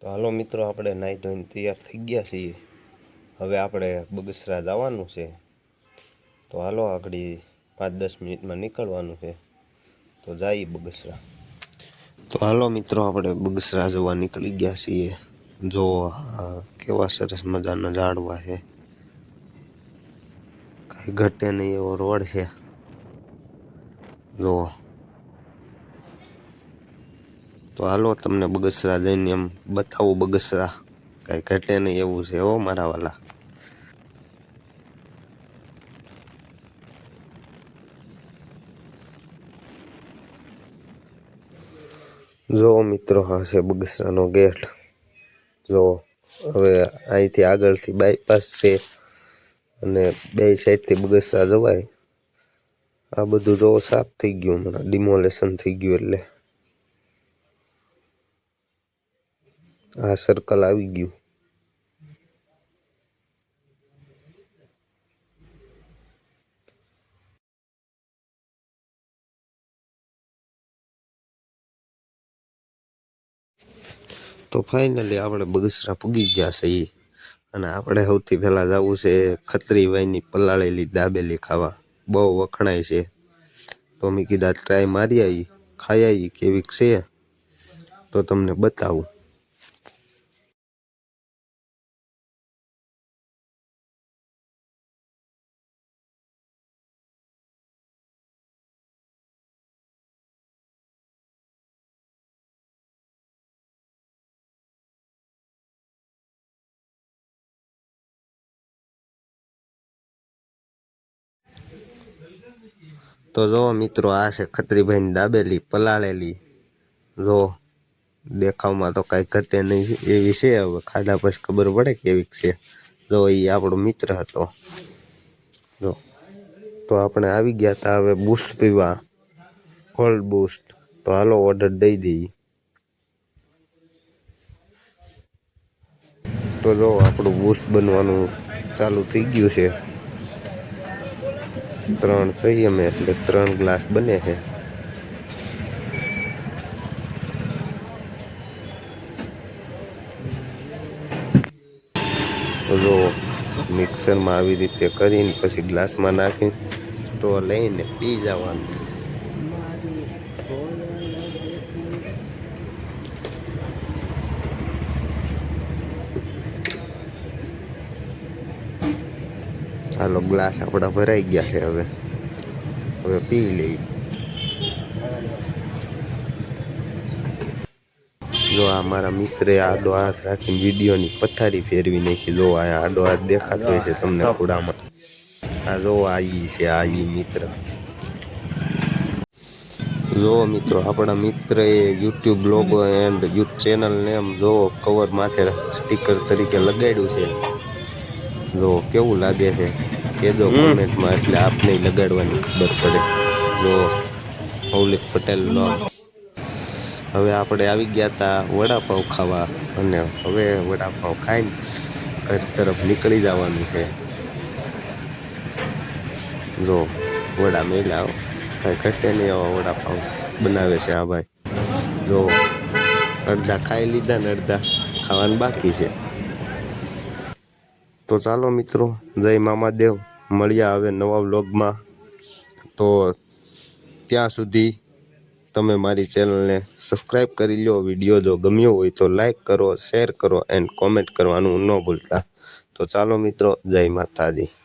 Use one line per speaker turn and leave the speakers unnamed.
તો હાલો મિત્રો, આપણે નાહી ધોઈને તૈયાર થઈ ગયા છીએ. હવે આપણે બગસરા જવાનું છે. તો હાલો આગળ પાંચ દસ મિનિટમાં નીકળવાનું છે. તો જઈએ બગસરા. તો હાલો મિત્રો, આપણે બગસરા જોવા નીકળી ગયા છીએ. જો કેવા સરસ મજાના ઝાડવા છે. કાંઈ ઘટે નહીં એવો રોડ છે. જો તો હાલો, તમને બગસરા જઈને એમ બતાવું, બગસરા કાંઈ ઘટે નહીં એવું છે હો મારા વાલા. જો મિત્રો હા છે બગસરાનો ગેટ. જો હવે અહીંથી આગળથી બાયપાસ છે અને બે સાઈડથી બગસરા જવાય. આ બધું જો સાફ થઈ ગયું, હમણાં ડિમોલેશન થઈ ગયું એટલે. આ સર્કલ આવી ગયું. તો ફાઇનલી આપણે બગસરા પૂગી ગયા છીએ. અને આપણે સૌથી પહેલાં જવું છે ખત્રીભાઈની પલાળેલી દાબેલી ખાવા. બહુ વખણાય છે. તો મેં કીધા ટ્રાય મારી આવી ખાઈ આવી કેવીક છે? તો તમને બતાવું. તો જો મિત્રો, આ છે ખત્રીભાઈની દાબેલી, પલાળેલી. જો દેખાવમાં તો કાંઈ ઘટે નહીં એવી છે હવે. ખાધા પછી ખબર પડે કેવી છે. જો એ આપણો મિત્ર હતો. જો, તો આપણે આવી ગયા હતા હવે બૂસ્ટ પીવા. કોલ્ડ બૂસ્ટ તો હાલો ઓર્ડર દઈ દઈએ. તો જો આપણું બૂસ્ટ બનવાનું ચાલુ થઈ ગયું છે. ત્રણ જોઈએ અમે, એટલે ત્રણ ગ્લાસ બને છે. તો જો મિક્સરમાં આવી રીતે કરીને પછી ગ્લાસમાં નાખી સ્ટો લઈને પી જવાનું. હાલો ગ્લાસ આપણા ભરાઈ ગયા છે હવે હવે પી લઈ જો આ મારા મિત્રે આડો હાથ રાખીને વિડીયોની પથારી ફેરવી નાખી જો આ આડો હાથ દેખાતો હોય છે તમને ખુડામાં આ જો આ ઈ છે આ ઈ મિત્ર જો મિત્રો આપણા મિત્રએ YouTube logo and YouTube channel name જો કવર માથે સ્ટીકર તરીકે લગાડ્યું છે જો કેવું લાગે છે કહેજો કોમેન્ટમાં એટલે આપને લગાડવાની ખબર પડે. જો મૌલિક પટેલનો હવે આપણે આવી ગયા હતા વડાપાઉં ખાવા અને હવે વડાપાઉં ખાઈને ઘર તરફ નીકળી જવાનું છે. જો વડા મેલા કાંઈ ઘટે નહીં આવા વડાપાઉં બનાવે છે આ ભાઈ. જો અડધા ખાઈ લીધા ને અડધા ખાવાનું બાકી છે. તો ચાલો મિત્રો જય મામાદેવ. મળ્યા હવે નવા વ્લોગમાં, તો ત્યાં સુધી તમે મારી ચેનલને સબસ્ક્રાઈબ કરી લો વીડિયો જો ગમ્યો હોય તો લાઈક કરો, શેર કરો, એન્ડ કોમેન્ટ કરવાનું ન ભૂલતા. તો ચાલો મિત્રો, જય માતાજી.